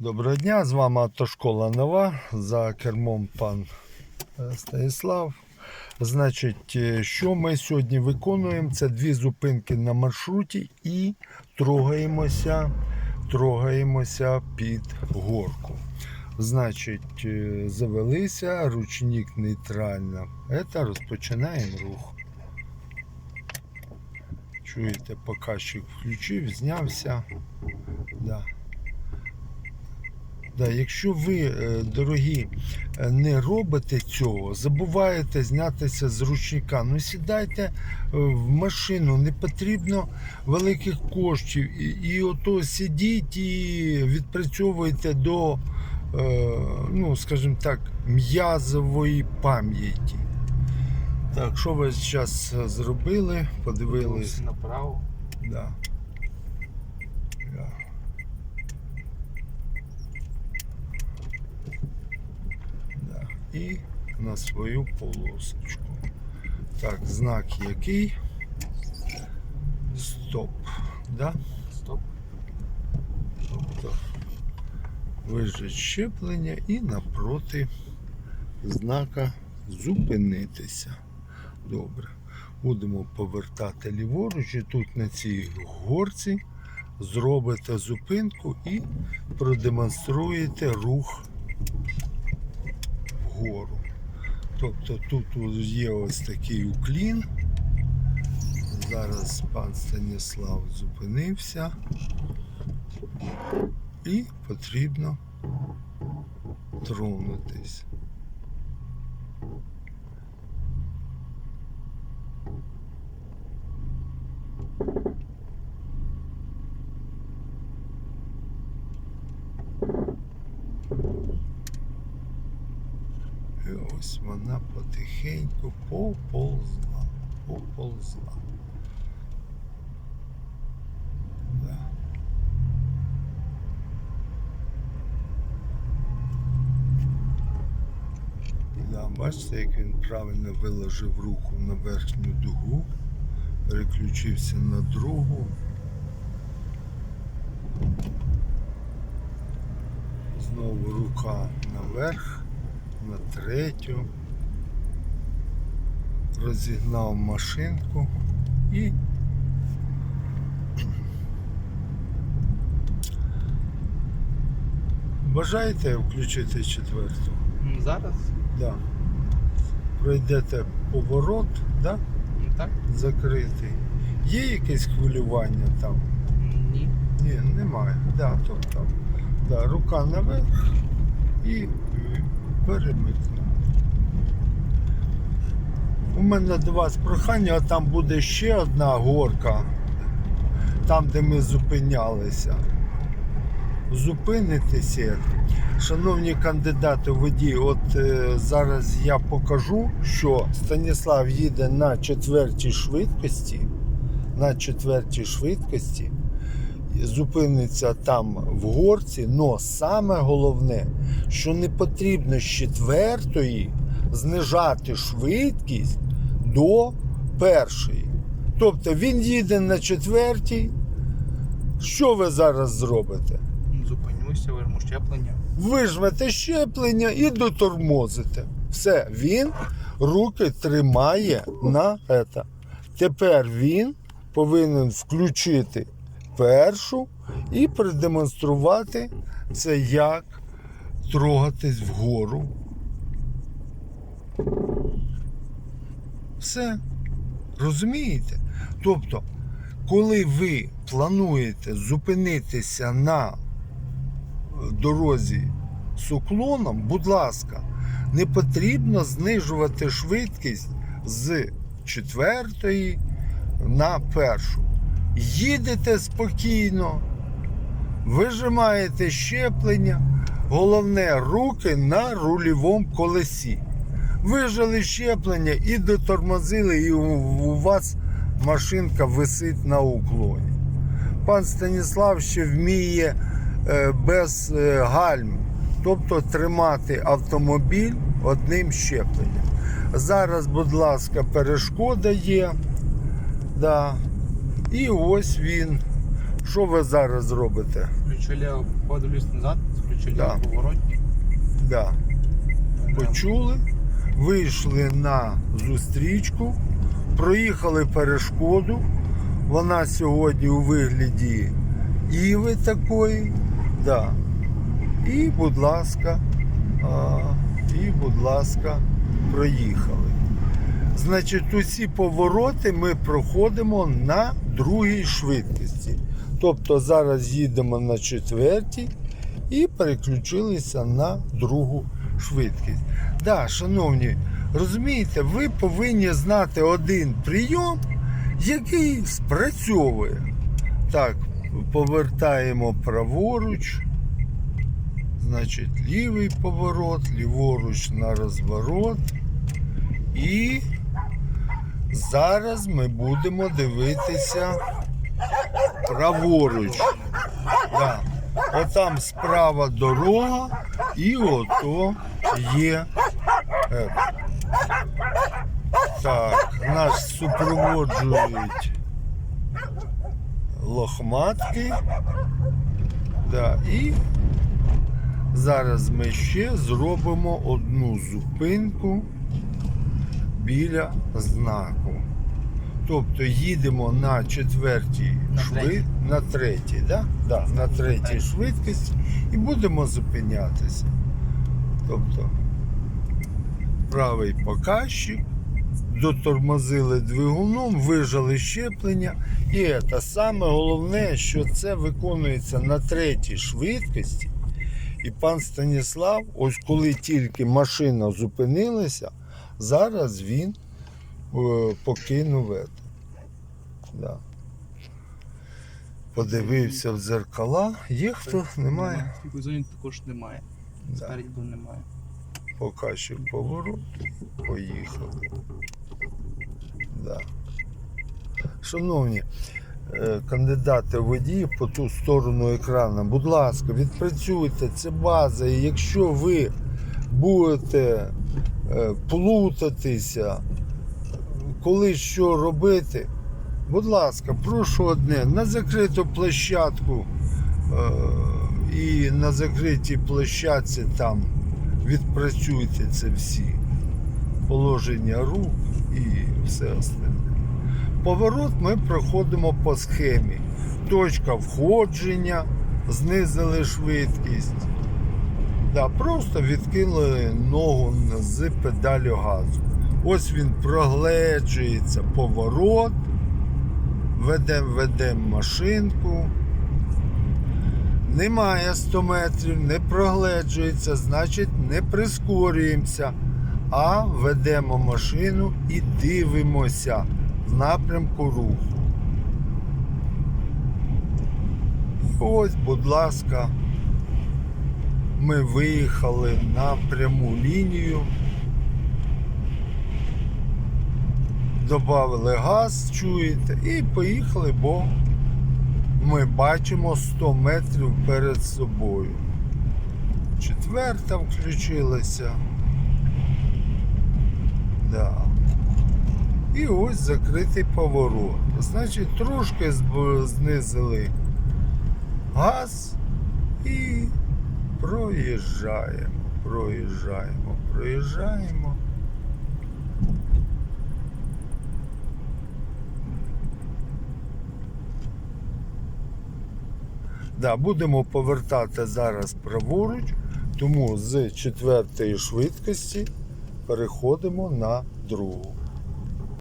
Доброго дня, з вами Автошкола Нова. За кермом пан е, Станіслав. Значить, е, що ми сьогодні виконуємо? Це дві зупинки на маршруті і трогаємося, трогаємося під горку. Значить, е, завелися, ручник нейтрально. Це розпочинаємо рух. Чуєте, показчик включив, знявся. Да. Да, якщо ви, е, дорогі, е, не робите цього, забуваєте знятися з ручника, ну сідайте е, в машину, не потрібно великих коштів. І, і ото сидіть і відпрацьовуйте до, ну, скажімо так, м'язової пам'яті. Так, що ви зараз зробили? Подивились. направо. Да. Да. І на свою полосочку. Так, знак який? Стоп. Да? Стоп. Тобто вижить щеплення і напроти знака зупинитися. Добре. Будемо повертати ліворуч і тут на цій горці зробите зупинку і продемонструєте рух вгору. Тобто тут є ось такий уклін. Зараз пан Станіслав зупинився і потрібно тронутись. І ось вона потихеньку поползла, поползла. Да. Да, бачите, як він правильно виложив руку на верхню дугу, переключився на другу. Знову рука наверх, на третю. Розігнав машинку і бажаєте включити четверту? М, Зараз? Да. Пройдете поворот, да? Так? закритий. Є якесь хвилювання там? Ні. Ні, немає. Да, тобто, да, рука наверх і перемикнув. У мене до вас прохання, а там буде ще одна горка, там, де ми зупинялися. Зупинитися. Шановні кандидати водії, от е, зараз я покажу, що Станіслав їде на четвертій швидкості. На четвертій швидкості зупиниться там в горці, але саме головне, що не потрібно з четвертої знижати швидкість до першої. Тобто він їде на четвертій. Що ви зараз зробите? Зупинюся, вижму щеплення. Вижмете щеплення і дотормозите. Все, він руки тримає на це. Тепер він повинен включити першу і продемонструвати це, як трогатись вгору. Все. Розумієте? Тобто, коли ви плануєте зупинитися на дорозі з уклоном, будь ласка, не потрібно знижувати швидкість з четвертої на першу. Їдете спокійно, вижимаєте щеплення, головне руки на рульовому колесі. Вижали щеплення і дотормозили, і у, у вас машинка висить на уклоні. Пан Станіслав ще вміє е, без е, гальм, тобто тримати автомобіль одним щепленням. Зараз, будь ласка, перешкода є. Да. І ось він. Що ви зараз робите? Включили, подивлюсь назад, включили Да. поворотник. Да. Почули, вийшли на зустрічку, проїхали перешкоду. Вона сьогодні у вигляді Іви такої. Да. І, будь ласка, а, і, будь ласка, проїхали. Значить, усі повороти ми проходимо на другій швидкості. Тобто зараз їдемо на четвертій і переключилися на другу швидкість. Да, шановні, розумієте, ви повинні знати один прийом, який спрацьовує. Так, повертаємо праворуч. Значить, лівий поворот, ліворуч на розворот. І зараз ми будемо дивитися праворуч. Да. Отам справа дорога, і ото є. е, Так, нас супроводжують лохматки. Да, і зараз ми ще зробимо одну зупинку біля знаку. Тобто їдемо на четвертій На швид... на третій, да? Да, на третій Так. швидкості і будемо зупинятися. Тобто правий показчик, дотормозили двигуном, вижали щеплення. І це саме головне, що це виконується на третій швидкості. І пан Станіслав, ось коли тільки машина зупинилася, зараз він е, покинув це. Да. Подивився в дзеркала. Є хто? Немає. В зоні також немає. Да. Спереду немає. Показчик поворот. Поїхали. Да. Шановні е, кандидати водії по ту сторону екрану, будь ласка, відпрацюйте, це база. І якщо ви будете плутатися, коли що робити, будь ласка, прошу одне, на закриту площадку е, і на закритій площадці там відпрацюйте це всі положення рук і все остальне. Поворот ми проходимо по схемі. Точка входження, знизили швидкість. Да, просто відкинули ногу з педалю газу. Ось він прогледжується поворот. Ведемо, ведемо машинку. Немає 100 метрів, не прогледжується, значить не прискорюємося, а ведемо машину і дивимося в напрямку руху. Ось, будь ласка, ми виїхали на пряму лінію. Добавили газ, чуєте, і поїхали, бо ми бачимо 100 метрів перед собою. Четверта включилася. Да. І ось закритий поворот. Значить, трошки знизили газ і проїжджаємо, проїжджаємо, проїжджаємо. Да, будемо повертати зараз праворуч, тому з четвертої швидкості переходимо на другу.